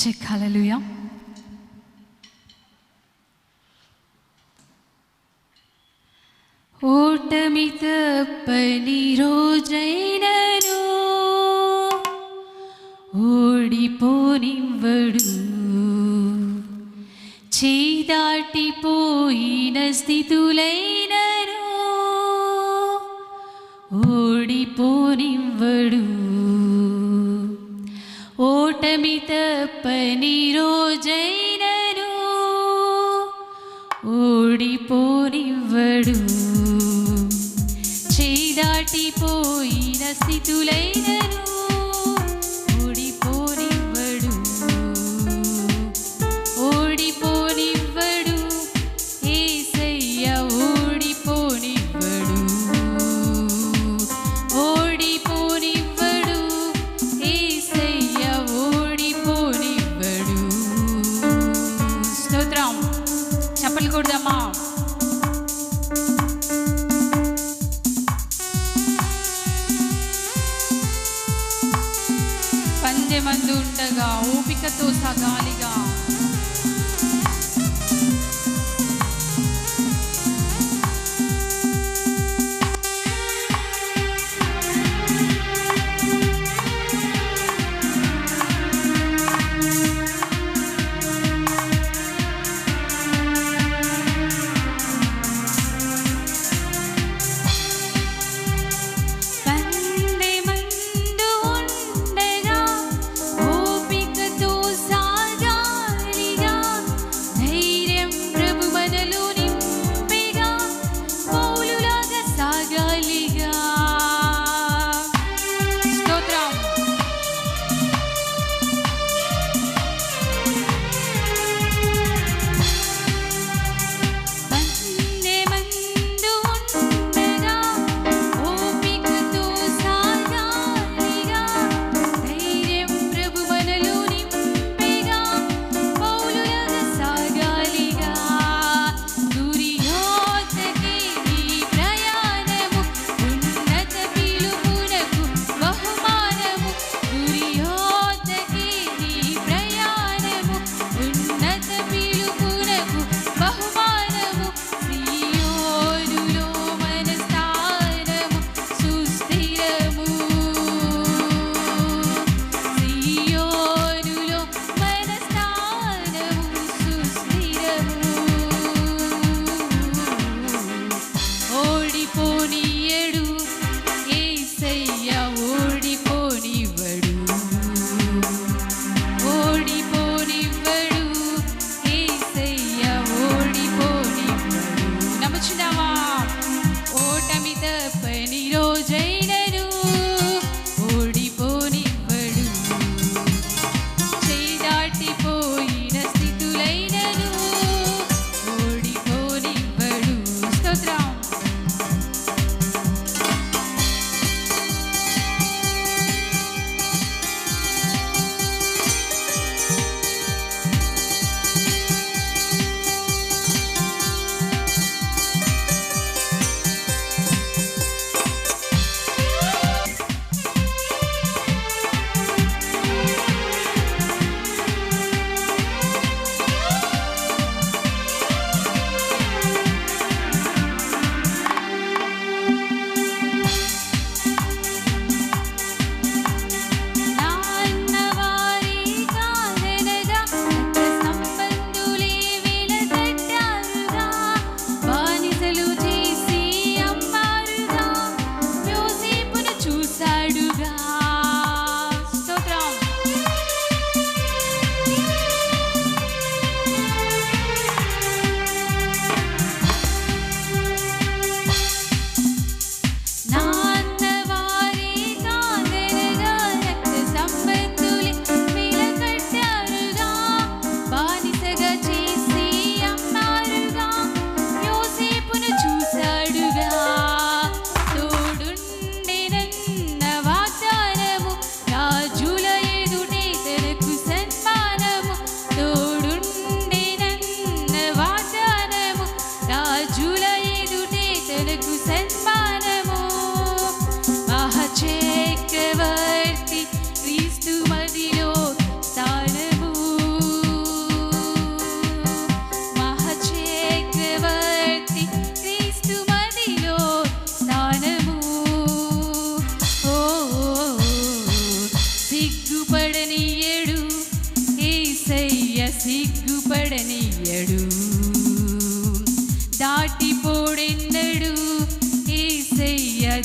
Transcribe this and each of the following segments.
Check హల్లెలూయా ఓటమి తప్పని రోజైనను ఓడిపోనివ్వడు. చేదాటిపోయిన స్థితులైనా తప్పని రోజైనను ఓడిపోనివ్వడు చేదాటిపోయిన స్థితులైన పందెమందు ఉండగా ఓపికతో సగాలిగా.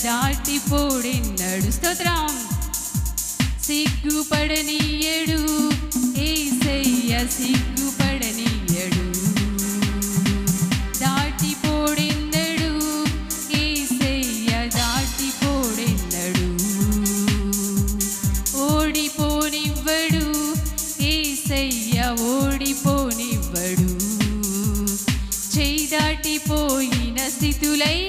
దాటిపోడెన్నడు స్తోత్రం. సిగ్గుపడనీయడు ఏసయ్య సిగ్గుపడనీయడు దాటిపోడెన్నడు ఏసయ్య దాటిపోడెన్నడు ఓడిపోనివ్వడు ఏసయ్య ఓడిపోనివ్వడు. చేయి దాటిపోయిన స్థితులైనను